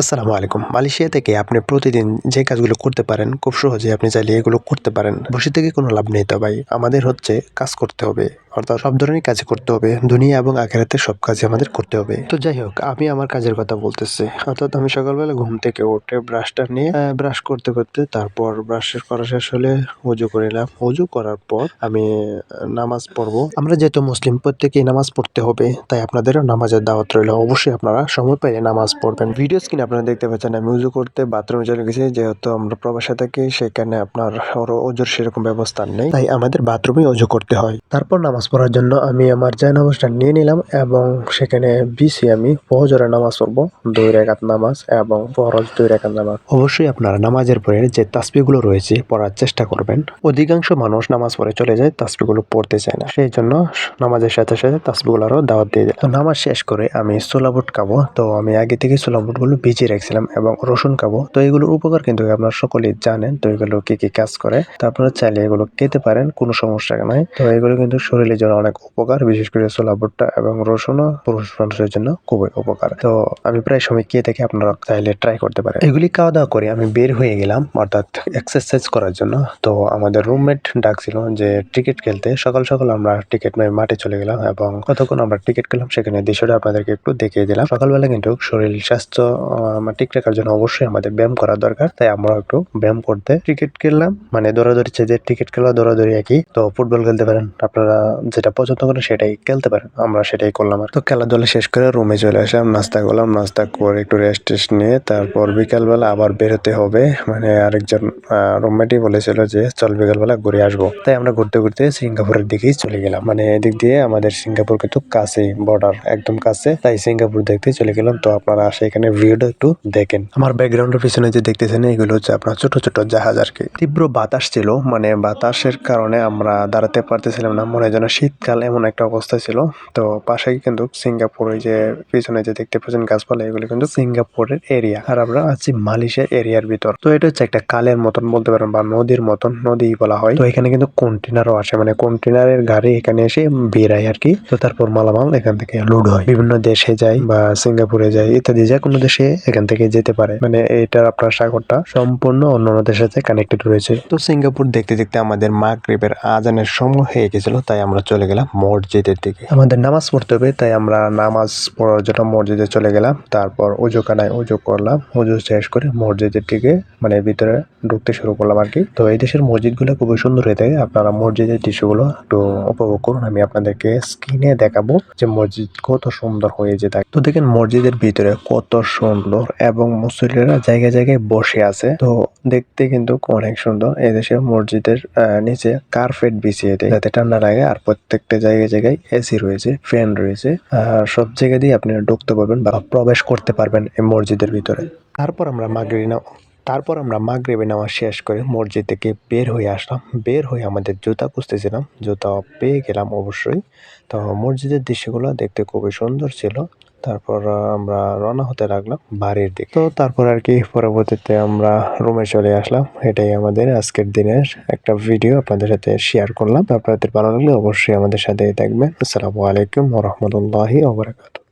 আসসালামু আলাইকুম। মালয়েশিয়া থেকে আপনি প্রতিদিন যে কাজগুলো করতে পারেন, খুব সহজে আপনি চাইলে এগুলো করতে পারেন। বসে থেকে কোনো লাভ নেই তো ভাই? আমাদের হচ্ছে কাজ করতে হবে। অর্থাৎ সব ধরনের কাজ করতে হবে। দুনিয়া এবং আখেরাতে সব কাজই আমাদের করতে হবে। তো যাই হোক, আমি আমার কাজের কথা বলতেছি। অর্থাৎ আমি সকালবেলা ঘুম থেকে উঠে ব্রাশটা নিয়ে ব্রাশ করতে করতে তারপর ব্রাশ করা শেষ হলে উজু করে নিলাম। উজু করার পর আমি নামাজ পড়ব। আমরা যেহেতু মুসলিম, প্রত্যেকেই নামাজ পড়তে হবে, তাই আপনাদেরও নামাজের দাওয়াত রইল। অবশ্যই আপনারা সময় পাইলে নামাজ পড়বেন। ভিডিও স্ক্রিনে আপনারা দেখতে পাচ্ছেন, আমি উজু করতে বাথরুমে চলে গেছি। যেহেতু আমরা প্রবাসে থাকি, সেখানে আপনার ওজুর সেরকম ব্যবস্থা নেই। তাই আমাদের বাথরুমে উজু করতে হয়। তারপর নামাজ পড়ার জন্য আমি আমার জায় নামাজটা নিয়ে নিলাম এবং সেখানে বিসি আমি ফজরে নামাজ পড়ব, দুই রেখাত নামাজ এবং ফরজ দুই রেখাত নামাজ। অবশ্যই আপনারা নামাজের পরে যে তাসবিগুলো রয়েছে পড়ার চেষ্টা করবেন। অধিকাংশ মানুষ নামাজ পড়ে চলে যায় তাসবিগুলো পড়তে চায় না। সেই জন্য নামাজের সাথে সাথে তাসবিগুলোরও দাওয়াত দিয়ে দিলাম। তো নামাজ শেষ করে আমি সোলা বুট খাব। তো আমি আগে থেকে সোলা বুটগুলো ভিজিয়ে রাখছিলাম এবং রসুন খাব। তো এগুলোর উপকার কিন্তু আপনারা সকলেই জানেন, তো এগুলো কি কি কাজ করে। তো আপনারা চাইলে এগুলো খেতে পারেন, কোনো সমস্যা নাই। তো এগুলো কিন্তু শরীরের জন্য অনেক উপকার, বিশেষ করে সোলা বুটটা এবং রসুনও পুরুষ মানুষের জন্য খুবই উপকার। তো আমি প্রায় সময় খেয়ে থাকি আপনারা চাইলে ট্রাই করতে পারেন। এগুলি খাওয়া দাওয়া করে আমি বের হয়ে গেলাম, অর্থাৎ এক্সারসাইজ করার জন্য। তো আমাদের রুমমেট ডাকছিল যে টিকিট খেলতে। সকাল সকাল আমরা টিকিট মাঠে চলে গেলাম এবং কতক্ষণ আমরা টিকিট খেলাম সেখানে দৃশ্যটা আপনাদেরকে একটু দেখিয়ে দিলাম। সকালবেলা কিন্তু শরীর স্বাস্থ্য ঠিক রাখার জন্য অবশ্যই আমাদের ব্যায়াম করা দরকার। তাই আমরা একটু ব্যায়াম করতে টিকিট কিনলাম মানে দৌড়াদৌড়ি যে টিকিট খেলা, দৌড়াদৌড়ি একই। তো ফুটবল খেলতে পারেন, আপনারা যেটা পছন্দ করেন সেটাই খেলতে পারেন। আমরা সেটাই করলাম আর তো খেলাধুলা শেষ করে রুমে চলে আসলাম, নাস্তা করলাম, নাস্তা করে একটু রেস্ট টেস্ট নিয়ে তারপর বিকালবেলা আবার বেরোতে হবে। মানে আরেকজন রুমমেটই বলেছিল যে, চল বিকালবেলা ঘুরে আসব। তাই আমরা ঘুরতে ঘুরতে সিঙ্গাপুরের দিকেই চলে গেলাম। মানে এদিক দিয়ে আমাদের সিঙ্গাপুর কিন্তু কাছে বর্ডার একদম কাছে। তাই সিঙ্গাপুর দেখতে চলে গেলাম। তো আপনারা সেখানে ভিডিওটা একটু দেখেন। আমার ব্যাকগ্রাউন্ডের পিছনে যে দেখতেছেন, এগুলো হচ্ছে আপনার ছোট ছোট জাহাজ আর কি। তীব্র বাতাস ছিল। মানে বাতাসের কারণে আমরা দাঁড়াতে পারতেছিলাম না। মনে হয় যেন শীতকাল এমন একটা অবস্থা ছিল। তো পাশেই কিন্তু সিঙ্গাপুর ওই যে পিছনে যে দেখতে পাচ্ছেন গাছপালা, এগুলো কিন্তু সিঙ্গাপুরের এরিয়া আর আমরা আছি মালয়েশিয়া এরিয়ার ভিতর। তো এটা হচ্ছে একটা কালের মতন বলতে পারেন বা নদীর মতন, নদী বলা হয়। তো এখানে কিন্তু কন্টেনারও আসে মানে কন্টেনারের গাড়ি এখানে এসে বেরায় আর কি। তো তারপর মালামাল এখান থেকে লোড হয়। বিভিন্ন দেশে যায় বা সিঙ্গাপুরে যায়, ইত্যাদি। যে কোনো দেশে এখান থেকে যেতে পারে। মানে এটার আপনার সাগরটা সম্পূর্ণ অন্য অন্য দেশের সাথে কানেক্টেড রয়েছে। তো সিঙ্গাপুর দেখতে দেখতে আমাদের মাগরিবের আজানের সময় হয়ে গেছিল, তাই আমরা চলে গেলাম মসজিদের দিকে। আমাদের নামাজ পড়তে হবে, তাই আমরা নামাজ পড়ার জন্য মসজিদে চলে গেলাম। তারপর উজু কানায় উজু করলাম উজু শেষ করে মসজিদের দিকে মানে ভিতরে ঢুকতে শুরু করলাম আর কি। তো এই দেশের মসজিদগুলো খুবই সুন্দর হয়ে থাকে, আপনারা মসজিদের দৃশ্যগুলো একটু উপভোগ করুন, আমি আপনাদেরকে স্ক্রিনে দেখাবো যে মসজিদ কত সুন্দর হয়ে যে থাকে। তো দেখেন মসজিদের ভিতরে কত সুন্দর এবং মুসল্লিরা জায়গায় জায়গায় বসে আছে। তো দেখতে কিন্তু অনেক সুন্দর, এই দেশের মসজিদের নিচে কার্পেট বিছিয়ে দেয়, যাতে ঠান্ডা লাগে আর প্রত্যেকটা জায়গায় জায়গায় এসি রয়েছে ফ্যান রয়েছে, আর সব জায়গা দিয়ে আপনারা ঢুকতে পারবেন বা প্রবেশ করতে পারবেন এই মসজিদের ভিতরে। তারপর আমরা মাগরি না তারপর আমরা মাগরিবে নামাজ শেষ করে মসজিদ থেকে বের হয়ে আসলাম। বের হয়ে আমাদের জুতা খুঁজতেছিলাম। জুতা পেয়ে গেলাম অবশ্যই। তো মসজিদের দৃশ্যগুলো দেখতে খুবই সুন্দর ছিল। তারপর আমরা রওনা হতে লাগলাম বাড়ির দিকে। তো তারপর আর কি, পরবর্তীতে আমরা রুমে চলে আসলাম। এটাই আমাদের আজকের দিনের একটা ভিডিও আপনাদের সাথে শেয়ার করলাম। আপনাদের ভালো লাগলে অবশ্যই আমাদের সাথেই থাকবেন। আসসালামু আলাইকুম রহমতুল্লাহি ওবরাকাতুহ